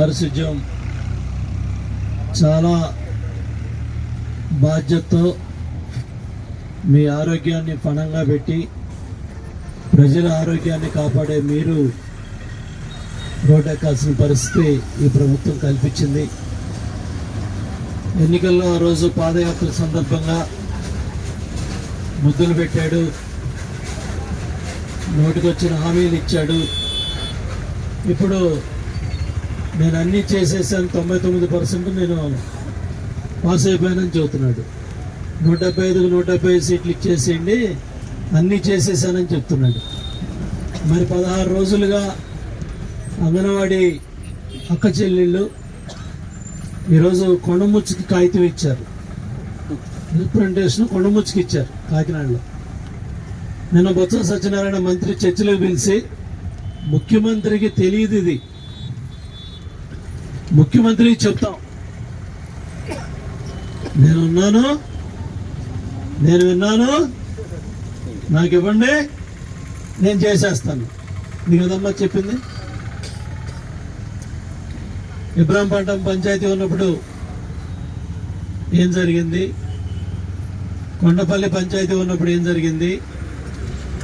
పారిశుధ్యం చాలా బాధ్యతతో మీ ఆరోగ్యాన్ని పణంగా పెట్టి ప్రజల ఆరోగ్యాన్ని కాపాడే మీరు రోడ్డెక్కాల్సిన పరిస్థితి ఈ ప్రభుత్వం కల్పించింది. ఎన్నికల్లో ఆ రోజు పాదయాత్ర సందర్భంగా ముద్దులు పెట్టాడు. నోటికొచ్చిన హామీలు ఇచ్చాడు. ఇప్పుడు నేను అన్నీ చేసేసాను తొంభై తొమ్మిది పర్సెంట్ నేను పాస్ అయిపోయానని చెబుతున్నాడు. నూట డెబ్బై ఐదుకు నూట డెబ్బై ఐదు సీట్లు ఇచ్చేసేయండి అన్నీ చేసేసానని చెప్తున్నాడు. మరి పదహారు రోజులుగా అంగన్వాడీ అక్క చెల్లెళ్ళు ఈరోజు కొండముచ్చుకి కాగితం ఇచ్చారు. రిప్రజెంటేషన్ కొండముచ్చుకి ఇచ్చారు కాకినాడలో. నిన్న బొత్స సత్యనారాయణ మంత్రి చర్చలో పిలిచి ముఖ్యమంత్రికి తెలియదు ఇది. ముఖ్యమంత్రి చెప్తాం. నేను ఉన్నాను నేను విన్నాను. నాకు ఇవ్వండి. నేను చేసేస్తాను. నీకు కదమ్మా చెప్పింది? ఇబ్రాంపట్నం పంచాయతీ ఉన్నప్పుడు ఏం జరిగింది? కొండపల్లి పంచాయతీ ఉన్నప్పుడు ఏం జరిగింది?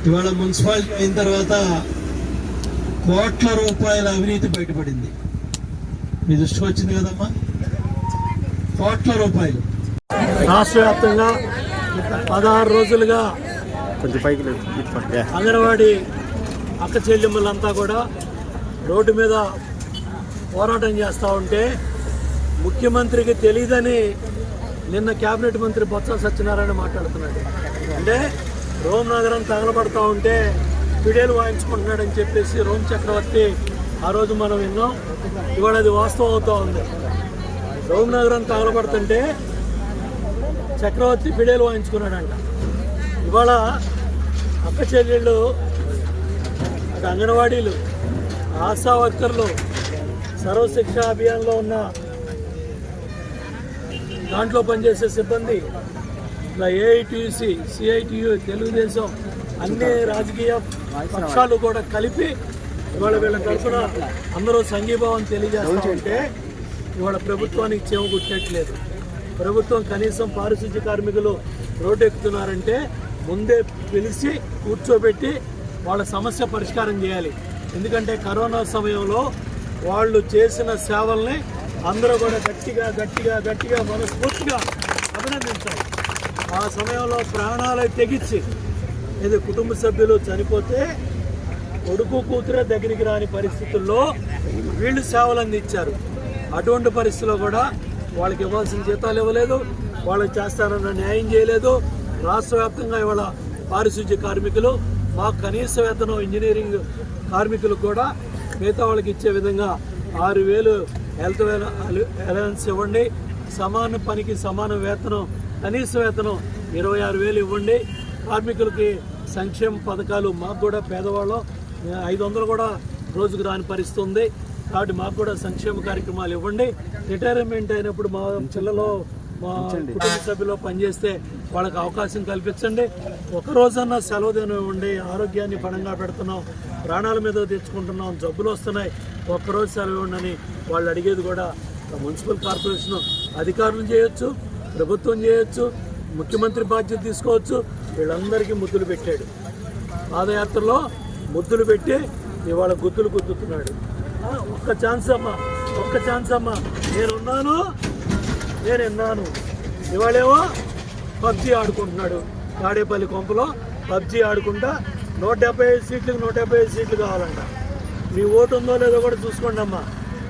ఇవాళ మున్సిపాలిటీ అయిన తర్వాత కోట్ల రూపాయల అవినీతి బయటపడింది. మీ దృష్టి వచ్చింది కదమ్మా కోట్ల రూపాయలు. రాష్ట్ర వ్యాప్తంగా పదహారు రోజులుగా కొంచెం పైకి లేదు అంగన్వాడీ అక్క చెల్లెమ్మలంతా కూడా రోడ్డు మీద పోరాటం చేస్తూ ఉంటే ముఖ్యమంత్రికి తెలియదని నిన్న కేబినెట్ మంత్రి బొత్స సత్యనారాయణ మాట్లాడుతున్నాడు. అంటే రోమ్ నగరం తగలబడతా ఉంటే పిడేలు వాయించుకుంటున్నాడని చెప్పేసి రోమ్ చక్రవర్తి ఆ రోజు మనం విన్నాం ఇవాళ అది వాస్తవం అవుతూ ఉంది. రోమ్ నగరం తగలబడుతుంటే చక్రవర్తి పిడేలు వాయించుకున్నాడంట. ఇవాళ అక్క చెల్లెళ్ళు అటు అంగన్వాడీలు ఆశా వర్కర్లు సర్వశిక్ష అభియాన్లో ఉన్న దాంట్లో పనిచేసే సిబ్బంది ఇలా ఏఐటీయూసి సిఐటియు తెలుగుదేశం అన్ని రాజకీయ పక్షాలు కూడా కలిపి ఇవాళ వీళ్ళ తరఫున అందరూ సంఘీభావం తెలియజేస్తామంటే ఇవాళ ప్రభుత్వానికి చెవగొట్టట్లేదు ప్రభుత్వం కనీసం పారిశుద్ధ్య కార్మికులు రోడ్డు ఎక్కుతున్నారంటే ముందే పిలిచి కూర్చోబెట్టి వాళ్ళ సమస్య పరిష్కారం చేయాలి. ఎందుకంటే కరోనా సమయంలో వాళ్ళు చేసిన సేవల్ని అందరూ కూడా గట్టిగా గట్టిగా గట్టిగా మనస్ఫూర్తిగా అభినందించాలి. ఆ సమయంలో ప్రాణాలు తెగించి ఇది కుటుంబ సభ్యులు చనిపోతే కొడుకు కూతురే దగ్గరికి రాని పరిస్థితుల్లో వీళ్ళు సేవలు అందించారు. అటువంటి పరిస్థితుల్లో కూడా వాళ్ళకి ఇవ్వాల్సిన జీతాలు ఇవ్వలేదు వాళ్ళకి చేస్తారన్న న్యాయం చేయలేదు. రాష్ట్ర వ్యాప్తంగా ఇవాళ పారిశుద్ధ్య కార్మికులు మా కనీస వేతనం ఇంజనీరింగ్ కార్మికులకు కూడా మిగతా వాళ్ళకి ఇచ్చే విధంగా ఆరు వేలు హెల్త్ అలవెన్స్ ఇవ్వండి. సమాన పనికి సమాన వేతనం కనీస వేతనం ఇరవై ఆరు వేలు ఇవ్వండి. కార్మికులకి సంక్షేమ పథకాలు మాకు కూడా పేదవాళ్ళం. ఐదు వందలు కూడా రోజుకు రాని పరిస్థితి ఉంది కాబట్టి మాకు కూడా సంక్షేమ కార్యక్రమాలు ఇవ్వండి. రిటైర్మెంట్ అయినప్పుడు మా పిల్లలు మా కుటుంబ సభ్యులు పనిచేస్తే వాళ్ళకి అవకాశం కల్పించండి. ఒక రోజన్నా సెలవు ఇవ్వండి. ఆరోగ్యాన్ని పణంగా పెడుతున్నాం. ప్రాణాల మీద తెచ్చుకుంటున్నాం. జబ్బులు వస్తున్నాయి. ఒక్కరోజు సెలవు ఇవ్వండి అని వాళ్ళు అడిగేది కూడా మున్సిపల్ కార్పొరేషన్ అధికారులు చేయొచ్చు ప్రభుత్వం చేయొచ్చు ముఖ్యమంత్రి బాధ్యత తీసుకోవచ్చు. వీళ్ళందరికీ ముద్దులు పెట్టాడు. పాదయాత్రలో ముద్దులు పెట్టి ఇవాళ గుద్దులు గుద్దుతున్నాడు. ఒక్క ఛాన్స్ అమ్మా ఒక్క ఛాన్స్ అమ్మా. నేనున్నాను నేను విన్నాను. ఇవాళేమో పబ్జీ ఆడుకుంటున్నాడు. తాడేపల్లి కొంపలో పబ్జీ ఆడుకుంటా నూట డెబ్బై ఐదు సీట్లకు నూట డెబ్బై ఐదు సీట్లు కావాలంట. మీ ఓటు ఉందో లేదో కూడా చూసుకోండి అమ్మా.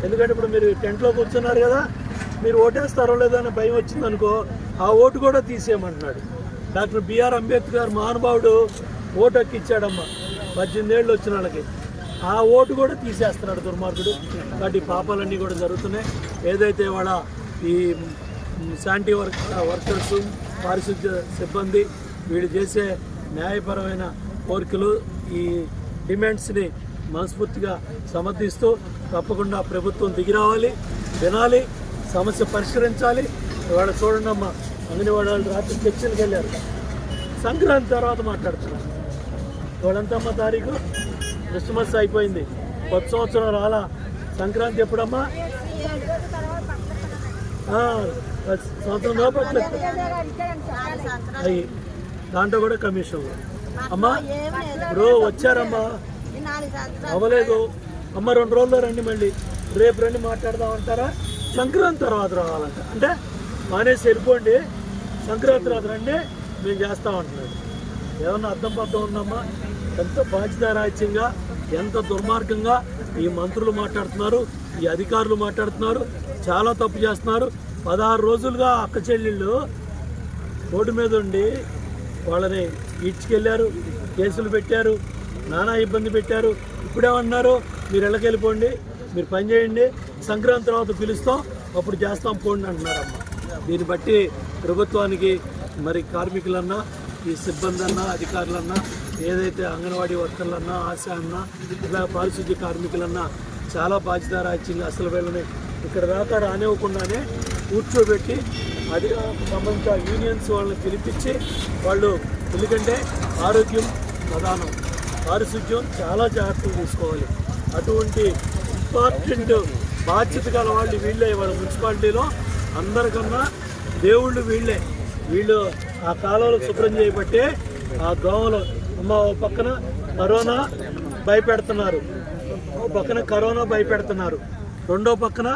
ఎందుకంటే ఇప్పుడు మీరు టెంట్లో కూర్చున్నారు కదా మీరు ఓటేస్తారో లేదో అని భయం వచ్చిందనుకో ఆ ఓటు కూడా తీసేయమంటున్నాడు. డాక్టర్ బిఆర్ అంబేద్కర్ మహానుభావుడు ఓటు ఎక్కిచ్చాడమ్మా పద్దెనిమిది ఏళ్ళు వచ్చిన వాళ్ళకి. ఆ ఓటు కూడా తీసేస్తున్నాడు దుర్మార్గుడు. కాబట్టి పాపాలన్నీ కూడా జరుగుతున్నాయి. ఏదైతే వాళ్ళ ఈ శాంటీ వర్క్ వర్కర్స్ పారిశుద్ధ్య సిబ్బంది వీళ్ళు చేసే న్యాయపరమైన కోరికలు ఈ డిమాండ్స్ని మనస్ఫూర్తిగా సమర్థిస్తూ తప్పకుండా ప్రభుత్వం దిగి రావాలి వినాలి సమస్య పరిష్కరించాలి. ఇవాళ చూడండి అమ్మ అంగన్వాడీ వాళ్ళు రాత్రి చర్చలకు వెళ్ళారు. సంక్రాంతి తర్వాత మాట్లాడుతున్నారు తొడంతమ్మ తారీఖు. క్రిస్మస్ అయిపోయింది. కొత్త సంవత్సరం రాలా. సంక్రాంతి ఎప్పుడమ్మా? సంవత్సరం లోపల అయ్యి దాంట్లో కూడా కమిషన్. అమ్మా ఇప్పుడు వచ్చారమ్మా. అవ్వలేదు. అమ్మ రెండు రోజుల్లో రండి మళ్ళీ. రేపు రండి మాట్లాడదాం అంటారా? సంక్రాంతి తర్వాత రావాలంట. అంటే మానేసి వెళ్ళిపోండి. సంక్రాంతి తర్వాత రండి. మేము చేస్తామంటున్నాడు ఏమన్నా అర్థం పర్థం ఉందమ్మా? ఎంత బాధ్యతారాజ్యంగా ఎంత దుర్మార్గంగా ఈ మంత్రులు మాట్లాడుతున్నారు ఈ అధికారులు మాట్లాడుతున్నారు చాలా తప్పు చేస్తున్నారు. పదహారు రోజులుగా అక్క చెల్లెళ్ళు రోడ్డు మీద ఉండి వాళ్ళని ఈడ్చుకెళ్ళారు కేసులు పెట్టారు నానా ఇబ్బంది పెట్టారు. ఇప్పుడేమన్నారు మీరు ఇళ్ళకెళ్ళిపోండి మీరు పని చేయండి సంక్రాంతి తర్వాత పిలుస్తాం అప్పుడు చేస్తాం పోండి అంటున్నారమ్మ. దీన్ని బట్టి ప్రభుత్వానికి మరి కార్మికులన్నా ఈ సిబ్బంది అన్నా అధికారులన్నా ఏదైతే అంగన్వాడీ వర్కర్లన్నా ఆశ అన్నా ఇలా పారిశుద్ధ్య కార్మికులన్నా చాలా బాధ్యత బాధ్యతారాజ్యంగా అసలు వీళ్ళని. ఇక్కడ దాకా రానివ్వకుండానే కూర్చోబెట్టి అది సంబంధిత యూనియన్స్ వాళ్ళని పిలిపించి వాళ్ళు ఎందుకంటే ఆరోగ్యం ప్రధానం. పారిశుద్ధ్యం చాలా జాగ్రత్తలు తీసుకోవాలి. అటువంటి ఇంపార్టెంట్ బాధ్యత గల వాళ్ళు వీళ్ళే. వాళ్ళ మున్సిపాలిటీలో అందరికన్నా దేవుళ్ళు వీళ్ళే. వీళ్ళు ఆ కాలువలు శుభ్రం చేయబట్టే ఆ దోమలు అమ్మ ఓ పక్కన కరోనా భయపెడుతున్నారు. ఓ పక్కన కరోనా భయపెడుతున్నారు. రెండో పక్కన